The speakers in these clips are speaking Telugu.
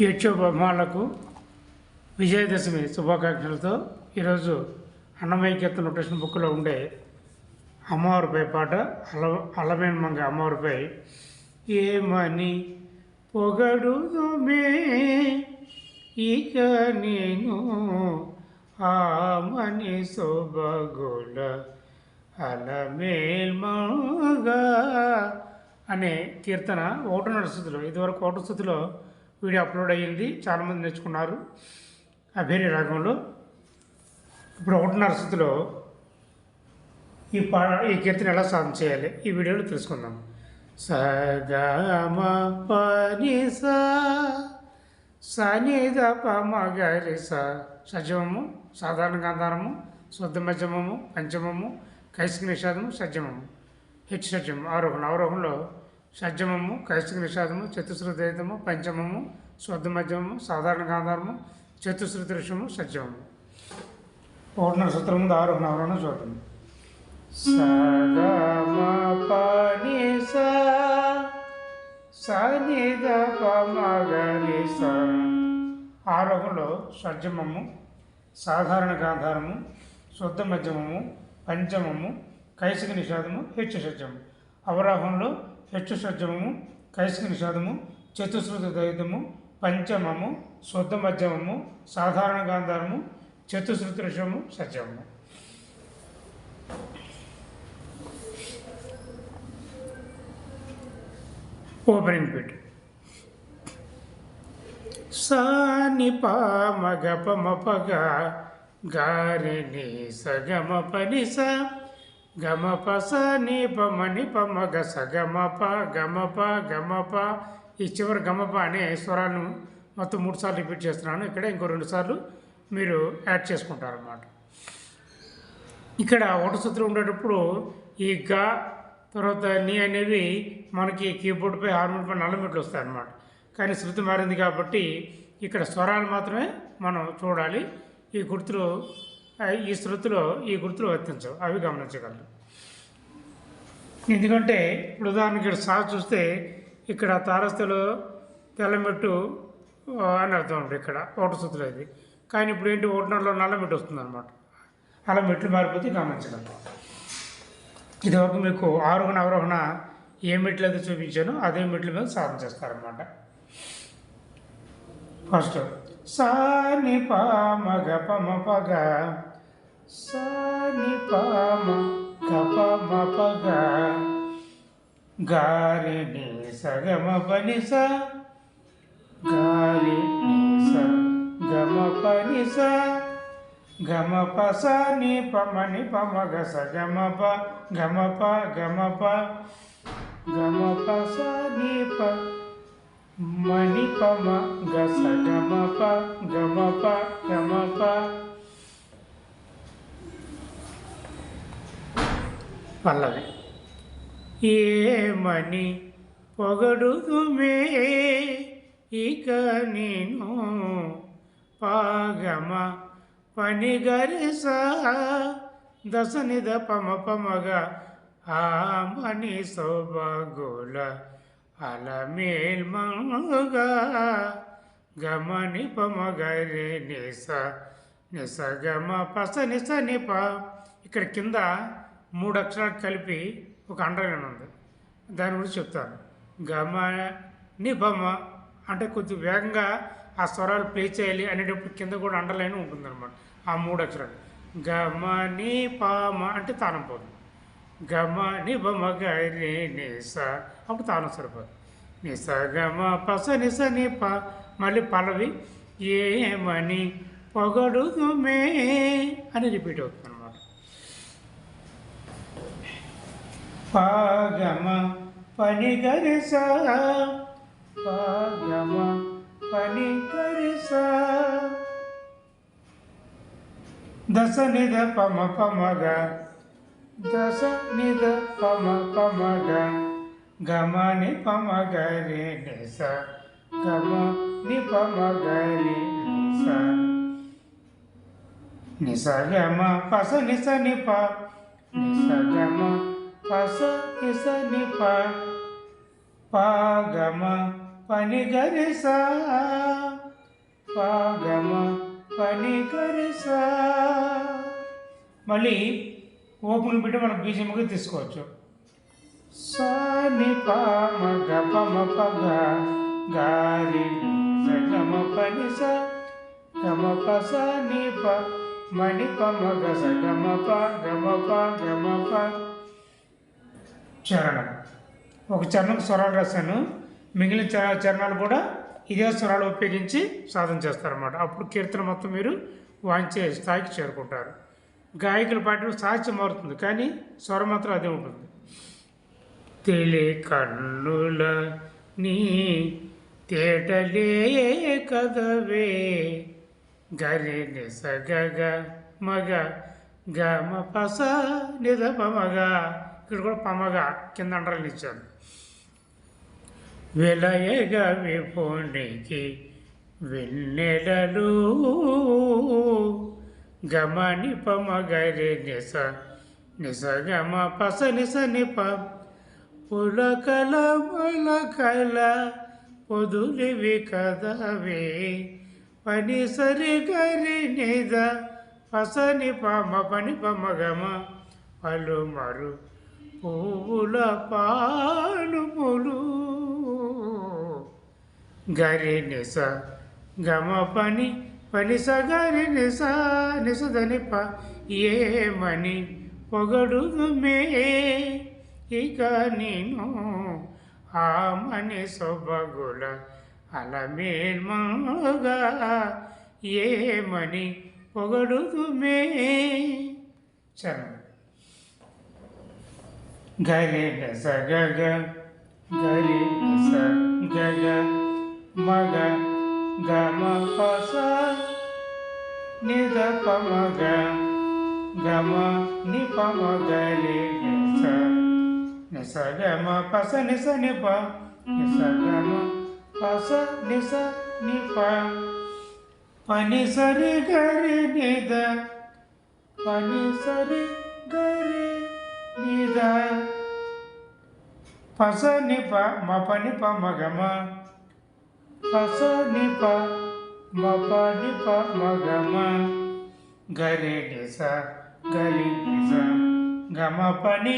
యూట్యూబ్ అభిమానులకు విజయదశమి శుభాకాంక్షలతో ఈరోజు అన్నమయ్య కీర్తన నోటేషన్ బుక్లో ఉండే అమ్మవారిపై పాట అల అలమేన్ మంగ అమ్మవారిపై ఏమని పొగడుదుమే ఇక నేను ఆమని శోభగుల అలమేల్ మంగ అనే కీర్తన ఒకటో స్థుతిలో ఇదివరకు ఒకటో స్థుతిలో వీడియో అప్లోడ్ అయ్యింది చాలామంది నేర్చుకున్నారు. అభేరి రాగంలో ఇప్పుడు ఒకటిన్నర స్థుతిలో ఈ పా ఈ కీర్తన ఎలా సాధన చేయాలి ఈ వీడియోలో తెలుసుకుందాం. సగమ పని సనిద పమగరి సజమము సాధారణ గాంధారము శుద్ధ మధ్యమము పంచమము కైసిక నిషాదము సజ్జమము హెచ్చు సజ్జము ఆరోహణ. ఆరోహణలో షడ్జమము కైష్టిక నిషాదము చతుశ్రుతము పంచమము శుద్ధ మధ్యమము సాధారణ గాంధారము చతుశ్రుతి ఋషము సజ్జమము. సూత్రము సూత్రం ఆరోహణ ఆరోహణ చూద్దాం. సగమ పని సని దప స ఆరోహణలో షడ్జమము సాధారణ గాంధారము శుద్ధ మధ్యమము పంచమము కైసిక నిషాదము హెచ్చు షడ్జము అవరోహంలో హెచ్చు కైసిక నిషాదము చతుశ్రుత దైవము పంచమము శుద్ధ మధ్యమము సాధారణ గాంధారము చతుశ్రుతి ఋషము సత్యము. ఓపెనింగ్ పిట్ సాని మగ పమ పగ గారి సగమ పని స గమ ప స ని పమ ని పమ గ స గమ ప గమ ప ప ఈ చివరి గమ ప అనే స్వరాలను మొత్తం మూడు సార్లు రిపీట్ చేస్తున్నాను. ఇక్కడ ఇంకో రెండు సార్లు మీరు యాడ్ చేసుకుంటారు అన్నమాట ఇక్కడ ఒకటి సూత్రం ఉండేటప్పుడు ఈ గ తర్వాత నీ అనేవి మనకి కీబోర్డ్పై హార్మోన్ పై నల్లమిట్లు వస్తాయి అన్నమాట కానీ శృతి మారింది కాబట్టి ఇక్కడ స్వరాలు మాత్రమే మనం చూడాలి. ఈ గుర్తులు ఈ శృతిలో ఈ గుర్తులు వర్తించవు. అవి గమనించగలరు. ఎందుకంటే ఇప్పుడు ఉదాహరణకి ఇక్కడ సా చూస్తే ఇక్కడ తారస్థలో తెల్లమెట్టు అని అర్థం ఉంటుంది ఇక్కడ ఒకటి శృతిలో ఇది. కానీ ఇప్పుడు ఏంటి ఓటనలో నల్లమెట్టు వస్తుంది అనమాట అలా మెట్లు మారిపోతే గమనించగలరు. ఇదివరకు మీకు ఆరోహణ అవరోహణ ఏ మెట్లు అయితే చూపించానో అదే మెట్ల మీద సాధన చేస్తారనమాట ఫస్ట్ సా ని పా మగ పమ పగ సా ని పా మ గ ప మ పగ గారి ని సగమ పని స గారి ని స గమ పని స గమ ప స ని ప మ ని ప మ గ స గమ ప గమ ప గమ ప గమ ప స ని ప మణి పమ గస గమ ప గమ ప గమ ప పల్లవి ఏమని పొగడుదుమే ఇక నేను పాగమ పని గరిస దశ నిద పమ పమగ ఆ మణి సౌభగుల అలమేల్ గమ గమని పమగరి నిస నిస గమ పస నిస నిప. ఇక్కడ కింద మూడు అక్షరాలు కలిపి ఒక అండర్లైన్ ఉంది. దాని గురించి చెప్తాను. గమ నిపమ అంటే కొద్ది వేగంగా ఆ స్వరాలు ప్లే చేయాలి అనేటప్పుడు కింద కూడా అండర్లైన్ ఉంటుందన్నమాట ఆ మూడు అక్షరాలు. గమ నిపమ అంటే తానం పోతుంది గమ నిబమ గరి నిస అప్పుడు తాను సరిపోదు. నిస గమ పస నిస నిప మళ్ళీ పలవి. ఏమని పొగడుదుమే అని రిపీట్ అవుతుంది అనమాట పాగమ పని గరిస పాగమ పని గరిస దశ నిద పమ పమగా దశ నిద పమ పమగ గమ ని పమ గరి నిస గమ ని పమ గరి నిస నిస గమ పస నిస నిప నిస గమ పస నిస నిప ప గమ పని గరిసా పాగమ పని గరి స. మళ్ళీ ఓపెన్ పెట్టి మనం బీజముగా తీసుకోవచ్చు. సాని పామ గపమ పగ గారి గమ పని స గమ ప సాని ప మణి పమ గ స గమ ప గమ ప గమ ప. చరణం. ఒక చరణం స్వరాలు రాశాను. మిగిలిన చరణాలు కూడా ఇదే స్వరాలు ఉపయోగించి సాధన చేస్తారన్నమాట. అప్పుడు కీర్తన మొత్తం మీరు వాయించే స్థాయికి చేరుకుంటారు. గాయకులు పాటలు సాహిత్యం మారుతుంది కానీ స్వరం మాత్రం అదే ఉంటుంది. తెలి కన్నుల నీ తేటలే కదవే గరి నిసగ మగ గమ పస నిద పమగ. ఇక్కడ కూడా పమగ కింద అండర్లైన్ ఇచ్చాను విలయగ విభునికి వెన్నెలలు గమ గమని పమగరి నిస నిస గమ పస నిస నిప పులకల పులకల పొదులివి కదవే పని సరి గరి నిద పసని పమ పని పమ పమగమ పలుమరు పువ్వుల పాలుములు గరి నిస గమ పని పని స నిస నిస దని ప ఏమని పొగడుదు మే ఇక నేను ఆమని సొబగుల అలమేల్మగా ఏమని పొగడుదు మే చరణం. గరి నిస గగ గరి నిస గగ మగ గమ పస నిద పమగ గమ ని పమ నిస నిస గమ పస నిస నిప నిస గమ పస నిస నిప పని సరి గరి నిద పని సరి గరి నిద. పస నిప మ పని ప మగమ పస నిప మ మగమ గరే డిస గరి డిస గమ పని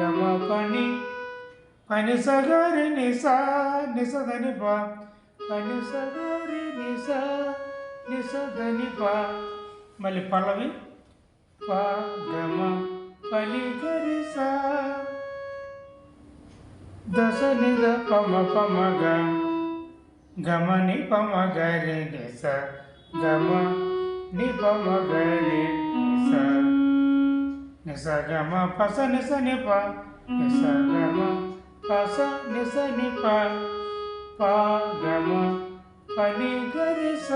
గమ పని పని సగరి నిస నిస దని ప. పని సగరి నిస నిస దని ప. మళ్ళీ పల్లవి ప గమ పని గరి సా. దశ నిద పమ పమ గమ ని పమ గరి నిస గమ ని పమ గరి నిస. నిస గమ పస నిస ని ప నిస గమ పస నిస ని ప ప గమ పని గరి స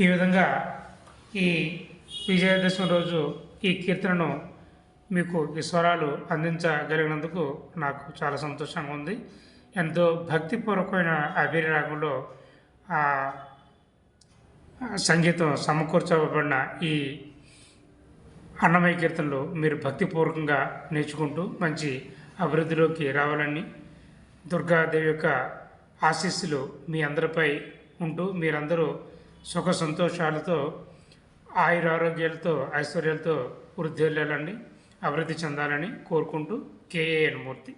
ఈ విధంగా ఈ విజయదశమి రోజు ఈ కీర్తనను మీకు ఈ స్వరాలు అందించగలిగినందుకు నాకు చాలా సంతోషంగా ఉంది. ఎంతో భక్తిపూర్వకమైన అభిరాగంలో ఆ సంగీతం సమకూర్చబడిన ఈ అన్నమయ కీర్తనలు మీరు భక్తిపూర్వకంగా నేర్చుకుంటూ మంచి అభివృద్ధిలోకి రావాలని దుర్గాదేవి యొక్క ఆశీస్సులు మీ అందరిపై ఉంటూ మీరందరూ సుఖ సంతోషాలతో ఆయుర ఆరోగ్యాలతో ఐశ్వర్యాలతో వృద్ధి వెళ్ళాలని అభివృద్ధి చెందాలని కోరుకుంటూ కేఏఎన్ మూర్తి.